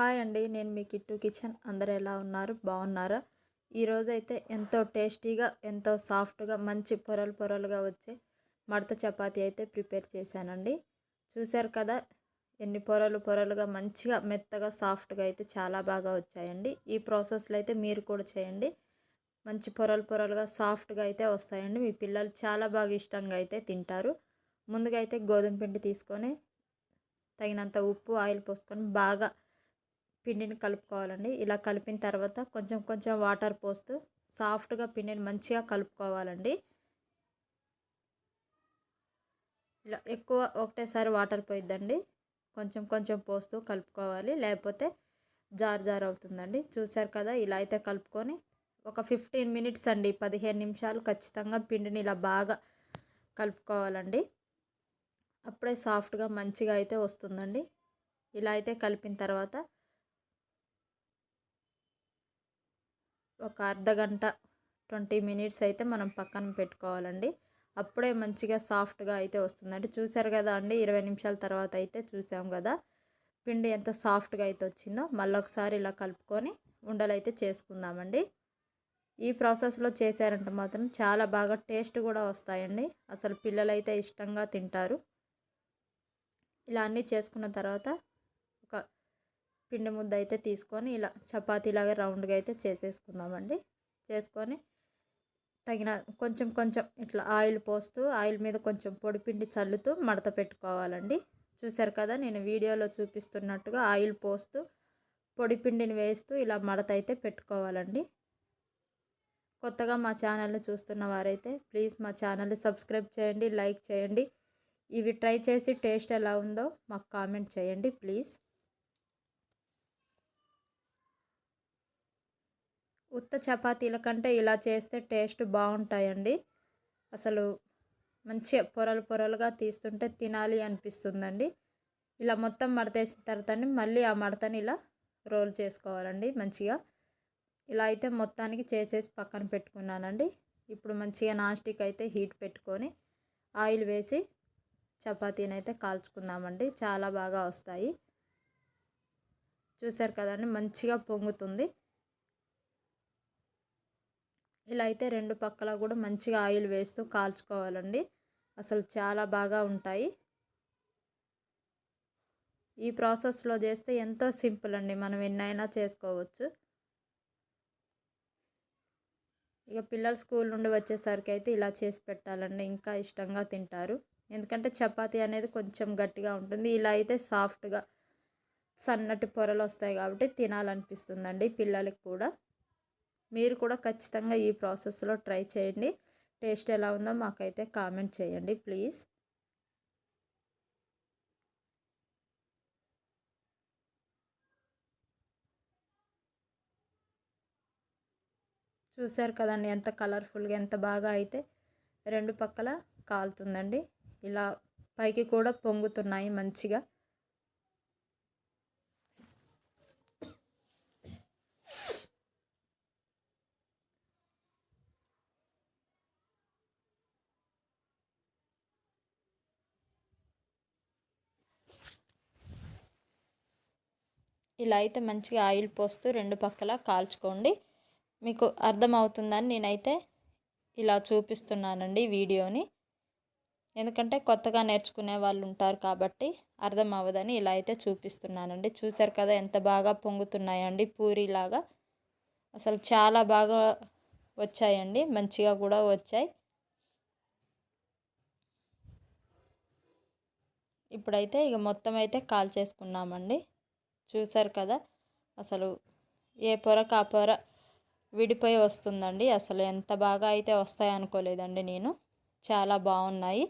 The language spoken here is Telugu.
హాయ్ అండి నేను మీ కిట్టు కిచెన్. అందరు ఎలా ఉన్నారు? బాగున్నారా? ఈరోజైతే ఎంతో టేస్టీగా ఎంతో సాఫ్ట్గా మంచి పొరలు పొరలుగా వచ్చే మడత చపాతీ అయితే ప్రిపేర్ చేశానండి. చూశారు కదా ఎన్ని పొరలు పొరలుగా మంచిగా మెత్తగా సాఫ్ట్గా అయితే చాలా బాగా వచ్చాయండి. ఈ ప్రాసెస్లో అయితే మీరు కూడా చేయండి. మంచి పొరలు పొరలుగా సాఫ్ట్గా అయితే వస్తాయండి. మీ పిల్లలు చాలా బాగా ఇష్టంగా అయితే తింటారు. ముందుగా అయితే గోధుమ పిండి తీసుకొని తగినంత ఉప్పు ఆయిల్ పోసుకొని బాగా పిండిని కలుపుకోవాలండి. ఇలా కలిపిన తర్వాత కొంచెం కొంచెం వాటర్ పోస్తూ సాఫ్ట్గా పిండిని మంచిగా కలుపుకోవాలండి. ఇలా ఎక్కువ ఒకటేసారి వాటర్ పోయిద్దండి. కొంచెం కొంచెం పోస్తూ కలుపుకోవాలి. లేకపోతే జార్ జార్ అవుతుందండి. చూసారు కదా ఇలా అయితే కలుపుకొని ఒక ఫిఫ్టీన్ మినిట్స్ అండి పదిహేను నిమిషాలు ఖచ్చితంగా పిండిని ఇలా బాగా కలుపుకోవాలండి. అప్పుడే సాఫ్ట్గా మంచిగా అయితే వస్తుందండి. ఇలా అయితే కలిపిన తర్వాత ఒక అర్ధ గంట ట్వంటీ మినిట్స్ అయితే మనం పక్కన పెట్టుకోవాలండి. అప్పుడే మంచిగా సాఫ్ట్గా అయితే వస్తుందండి. చూసారు కదా అండి ఇరవై నిమిషాల తర్వాత అయితే చూసాం కదా పిండి ఎంత సాఫ్ట్గా అయితే వచ్చిందో మళ్ళీ ఒకసారి ఇలా కలుపుకొని ఉండలు అయితే చేసుకుందామండి. ఈ ప్రాసెస్లో చేశారంటే మాత్రం చాలా బాగా టేస్ట్ కూడా వస్తాయండి. అసలు పిల్లలు అయితే ఇష్టంగా తింటారు. ఇలా అన్నీ చేసుకున్న తర్వాత పిండి ముద్ద అయితే తీసుకొని ఇలా చపాతీలాగా రౌండ్గా అయితే చేసేసుకుందామండి. చేసుకొని తగిన కొంచెం కొంచెం ఇట్లా ఆయిల్ పోస్తూ ఆయిల్ మీద కొంచెం పొడి పిండి చల్లుతూ మడత పెట్టుకోవాలండి. చూసారు కదా నేను వీడియోలో చూపిస్తున్నట్టుగా ఆయిల్ పోస్తూ పొడి పిండిని వేస్తూ ఇలా మడత అయితే పెట్టుకోవాలండి. కొత్తగా మా ఛానల్ని చూస్తున్న వారైతే ప్లీజ్ మా ఛానల్ని సబ్స్క్రైబ్ చేయండి లైక్ చేయండి. ఇవి ట్రై చేసి టేస్ట్ ఎలా ఉందో మాకు కామెంట్ చేయండి ప్లీజ్. ఉత్త చపాతీల కంటే ఇలా చేస్తే టేస్ట్ బాగుంటాయండి. అసలు మంచిగా పొరలు పొరలుగా తీస్తుంటే తినాలి అనిపిస్తుందండి. ఇలా మొత్తం మడతేసిన తర్వాత మళ్ళీ ఆ మడతని ఇలా రోల్ చేసుకోవాలండి మంచిగా. ఇలా అయితే మొత్తానికి చేసేసి పక్కన పెట్టుకున్నానండి. ఇప్పుడు మంచిగా నాన్ స్టిక్ అయితే హీట్ పెట్టుకొని ఆయిల్ వేసి చపాతీని అయితే కాల్చుకుందామండి. చాలా బాగా వస్తాయి. చూసారు కదండి మంచిగా పొంగుతుంది. ఇలా అయితే రెండు పక్కల కూడా మంచిగా ఆయిల్ వేస్తూ కాల్చుకోవాలండి. అసలు చాలా బాగా ఉంటాయి. ఈ ప్రాసెస్లో చేస్తే ఎంతో సింపుల్ అండి. మనం ఎన్నైనా చేసుకోవచ్చు. ఇక పిల్లలు స్కూల్ నుండి వచ్చేసరికి అయితే ఇలా చేసి పెట్టాలండి. ఇంకా ఇష్టంగా తింటారు. ఎందుకంటే చపాతి అనేది కొంచెం గట్టిగా ఉంటుంది. ఇలా అయితే సాఫ్ట్గా సన్నటి పొరలు వస్తాయి కాబట్టి తినాలనిపిస్తుందండి పిల్లలకి కూడా. మీరు కూడా ఖచ్చితంగా ఈ ప్రాసెస్లో ట్రై చేయండి. టేస్ట్ ఎలా ఉందో మాకైతే కామెంట్ చేయండి ప్లీజ్. చూసారు కదండి ఎంత కలర్ఫుల్గా ఎంత బాగా అయితే రెండు పక్కల కాలుతుందండి. ఇలా పైకి కూడా పొంగుతున్నాయి మంచిగా. ఇలా అయితే మంచిగా ఆయిల్ పోస్తూ రెండు పక్కల కాల్చుకోండి. మీకు అర్థమవుతుందని నేనైతే ఇలా చూపిస్తున్నానండి వీడియోని. ఎందుకంటే కొత్తగా నేర్చుకునే వాళ్ళు ఉంటారు కాబట్టి అర్థం అవ్వదని ఇలా అయితే చూపిస్తున్నానండి. చూసారు కదా ఎంత బాగా పొంగుతున్నాయండి పూరీలాగా. అసలు చాలా బాగా వచ్చాయండి. మంచిగా కూడా వచ్చాయి. ఇప్పుడైతే ఇక మొత్తం అయితే కాల్ చేసుకున్నామండి చూసారు కదా? అసలు ఏ పొరకు ఆ పొర విడిపోయి వస్తుందండి. అసలు ఎంత బాగా అయితే వస్తాయి అనుకోలేదండి నేను. చాలా బాగున్నాయి.